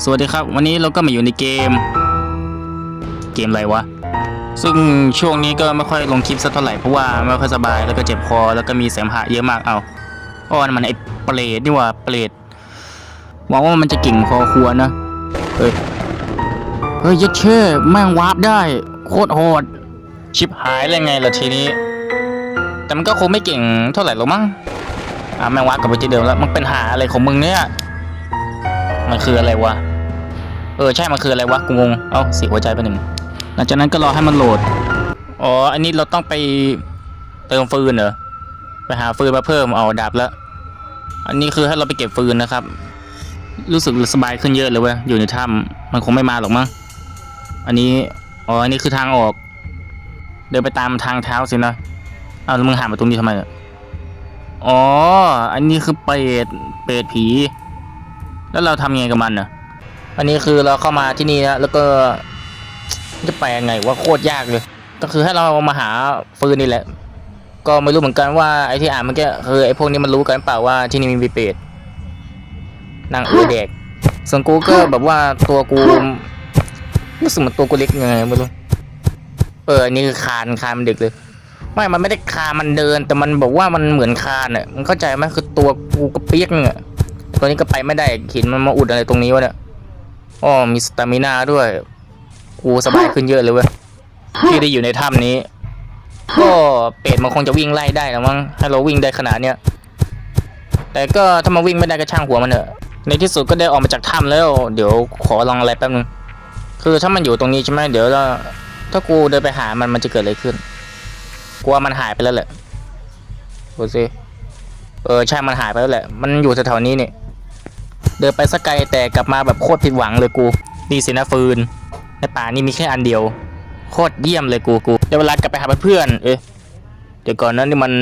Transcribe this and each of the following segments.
สวัสดีครับ วันนี้เราก็มาอยู่ในเกม เกมอะไรวะ ซึ่งช่วงนี้ก็ไม่ค่อยลงคลิปสักเท่าไหร่เพราะว่าไม่ค่อยสบายแล้วก็เจ็บคอแล้วก็มีเสมหะเยอะมากเอาอ้อนมันไอ้เปรตนี่ว่าเปรตหวังว่ามันจะเก่งพอควรนะเฮ้ยเฮ้ยยัดเช่แม่งวาร์ปได้ โคตรโหดชิบหายเลยไงล่ะทีนี้ แต่มันก็คงไม่เก่งเท่าไหร่หรอกมั้งอะแม่งวาร์ปกลับไปที่เดิมแล้วมันเป็นหาอะไรของมึงเนี่ย มันคืออะไรวะ เออใช่มันคืออะไรวะกูงง เอ้าเสียหัวใจไปหนึ่ง หลังจากนั้นก็รอให้มันโหลด อ๋อ อันนี้เราต้องไปเติมฟืนเหรอ ไปหาฟืนมาเพิ่ม เอาดับแล้ว อันนี้คือให้เราไปเก็บฟืนนะครับ รู้สึกสบายขึ้นเยอะเลยเว้ย อยู่ในถ้ำมันคงไม่มาหรอกมั้ง อันนี้ อ๋อ อันนี้คือทางออก เดินไปตามทางเท้าสินะ เอาแล้วมึงหามาตรงนี้ทำไมเนี่ยอ๋อ อันนี้คือเปรต เปรตผี แล้วเราทำไงกับมันอะอันนี้คือเราเข้ามาที่นี่นะแล้วก็จะไปยังไงว่าโคตรยากเลย ก็คือให้เรามาหาฟืนนี่แหละ ก็ไม่รู้เหมือนกันว่าไอ้ที่อ่านเมื่อกี้คือไอ้พวกนี้มันรู้กันเปล่าว่าที่นี่มีเปรตนางเออเด็กส่วนกูก็แบบว่าตัวกูรู้สึกเหมือนตัวกูเล็กยังไงไม่รู้เอออันนี้คือคานคานมันเด็กเลยไม่มันไม่ได้คานมันเดิน แต่มันบอกว่ามันเหมือนคานอะมันเข้าใจไหมคือตัวกูก็เปียกเนึงอะ ตอนนี้ก็ไปไม่ได้ห็นมันมาอุดอะไรตรงนี้วะเนี่ยอ๋อมีสตามินาด้วย กูสบายขึ้นเยอะเลยเว้ยที่ได้อยู่ในถ้ำนี้ ก็เป็ดมันคงจะวิ่งไล่ได้แล้วมั้งให้เราวิ่งได้ขนาดเนี้ยแต่ก็ถ้ามาวิ่งไม่ได้ก็ช่างหัวมันเถอะ ในที่สุดก็ได้ออกมาจากถ้ำแล้ว เดี๋ยวขอลองอะไรแป๊บนึง คือถ้ามันอยู่ตรงนี้ใช่ไหมเดี๋ยวเราถ้ากูเดินไปหามันมันจะเกิดอะไรขึ้นกลัวมันหายไปแล้วแหละดูสิเออใช่มันหายไปแล้วแหละ มันอยู่แถวๆนี้เนี่ย เดินไปสักไกลแต่กลับมาแบบโคตรผิดหวังเลยกูนี่สินะฟืนในป่านี่มีแค่อันเดียว โคตรเยี่ยมเลยกูกูเดี๋ยวเวลากลับไปหาเพื่อนเอ๊ะเดี๋ยวก่อนนั้นนี่มัน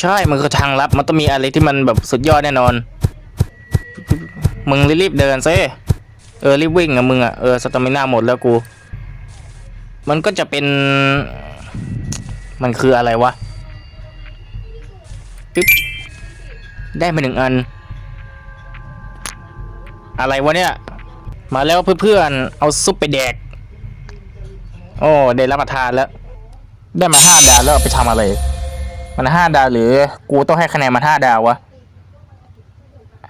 ใช่มันคือทางลับมันต้องมีอะไรที่มันแบบสุดยอดแน่นอน มึงรีบเดินซิเออรีบวิ่งอะมึงอะเออสตามิน่าหมดแล้วกู มันก็จะเป็น มันคืออะไรวะปึ๊บได้มาหนึ่งอัน อะไรวะเนี่ย มาแล้วเพื่อนๆ เอาซุปไปแดก โอ้ ได้รับประทานแล้ว ได้มาห้าดาวแล้วไปทำอะไร มันห้าดาวหรือ กูต้องให้คะแนนมันห้าดาววะ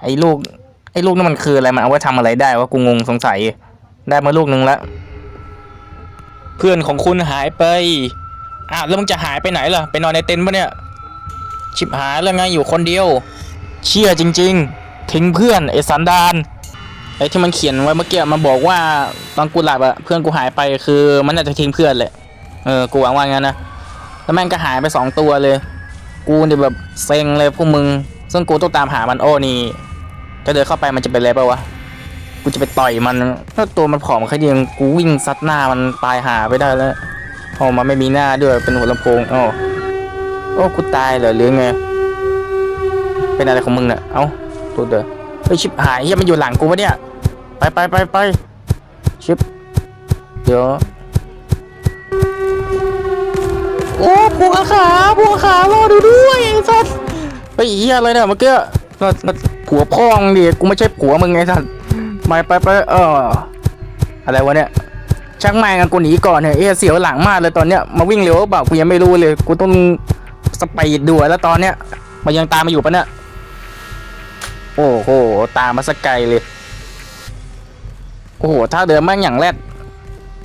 ไอ้ลูก ไอ้ลูกนั่นมันคืออะไร มันเอาไว้ทำอะไรได้วะ กูงงสงสัย ได้มาลูกหนึ่งแล้ว เพื่อนของคุณหายไป อ้าวแล้วมึงจะหายไปไหนล่ะ ไปนอนในเต็นท์ปะเนี่ย ชิบหายแล้วไงอยู่คนเดียว เชี่ยจริง ๆ ทิ้งเพื่อนไอ้สันดาน ไอ้ที่มันเขียนไว้เมื่อกี้มันบอกว่าตอนกูหลับอะเพื่อนกูหายไปคือ มันน่าจะทิ้งเพื่อนแหละเออกูหวังว่างั้นนะแล้วแม่งก็หายไปสองตัวเลย กูเนี่ยแบบเซ็งเลยพวกมึง ซึ่งกูต้องตามหามันโอ้นี่จะเดินเข้าไปมันจะเป็นอะไรปะวะกูจะไปต่อยมันถ้าตัวมันผอมแค่เดียวกูวิ่งซัดหน้ามันตายหาไปได้แล้วโอ้มันไม่มีหน้าด้วยเป็นหัวลำโพงโอ้โอ้กูตายเหรอหรือไงเป็นอะไรของมึงเนี่ยเอ้าตัวเด้อเฮ้ยชิบหายเฮียมันอยู่หลังกูปะเนี่ย ไปไปไปไปชิบเดี๋ยวโอ้ผัวขาผัวขารอดูด้วยไอ้สัสไปเฮียอะไรเนี่ยเมื่อกี้น่ะน่ะผัวพ่องดิกูไม่ใช่ผัวมึงไงสัสไปไปไปเอออะไรวะเนี่ยชักแม่งากูหนีก่อนเนี่ยเอ้เสียวหลังมากเลยตอนเนี้ยมาวิ่งเร็วเปล่ากูยังไม่รู้เลยกูต้องสปีดด่วนแล้วตอนเนี้ยมันยังตามมาอยู่ปะเนี่ยโอ้โหตามมาสักไกลเลย โอ้โหถ้าเดินแม่งอย่างแรด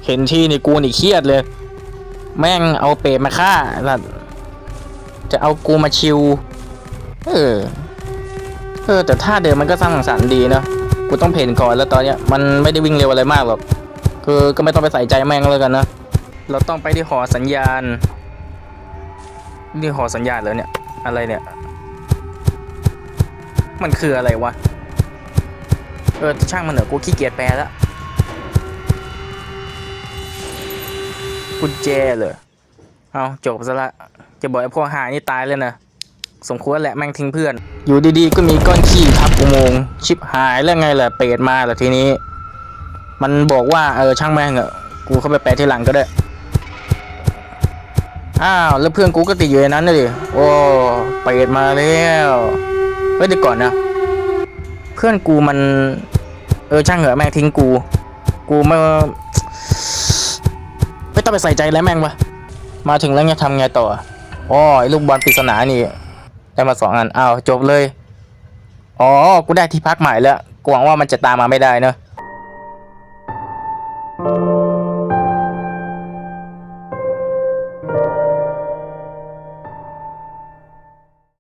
เห็นที่นี่กูนี่เครียดเลย แม่งเอาเปรตมาฆ่าสัตว์จะเอากูมาชิว เออ เออ แต่ถ้าเดินมันก็สร้างสรรค์ดีเนอะกูต้องเพนก่อนแล้วตอนเนี้ยมันไม่ได้วิ่งเร็วอะไรมากหรอกคือก็ไม่ต้องไปใส่ใจแม่งแล้วกันนะเราต้องไปที่หอสัญญาณนี่หอสัญญาณแล้วเนี่ยอะไรเนี่ย มันคืออะไรวะ เออช่างมันเถอะกูขี้เกียจแปลแล้ว กุญแจเลยเอาจบซะละ จะบอกไอ้พวกหานี่ตายเลยนะสมควรแหละแม่งทิ้งเพื่อน อยู่ดีๆ ก็มีก้อนขี้ทับอุโมงค์ชิบหายแล้วไงล่ะเปรตมาแล้วทีนี้ มันบอกว่าเออช่างแม่งอะกูเข้าไปแปลที่หลังก็ได้ อ้าวแล้วเพื่อนกูก็ติดอยู่ในนั้นเลยโอ้เปรตมาแล้วเฮ้ยเดี๋ยวก่อนนะ เพื่อนกูมัน เออช่างเหอะแม่งทิ้งกู กูไม่ ไม่ต้องไปใส่ใจแล้วแม่งวะมาถึงแล้วไงทำไงต่ออ๋อไอ้ลูกบอลปริศนานี่ได้มาสองอันอ้าวจบเลย อ๋อ กูได้ที่พักใหม่แล้วกหวังว่ามันจะตามมาไม่ได้เนอะ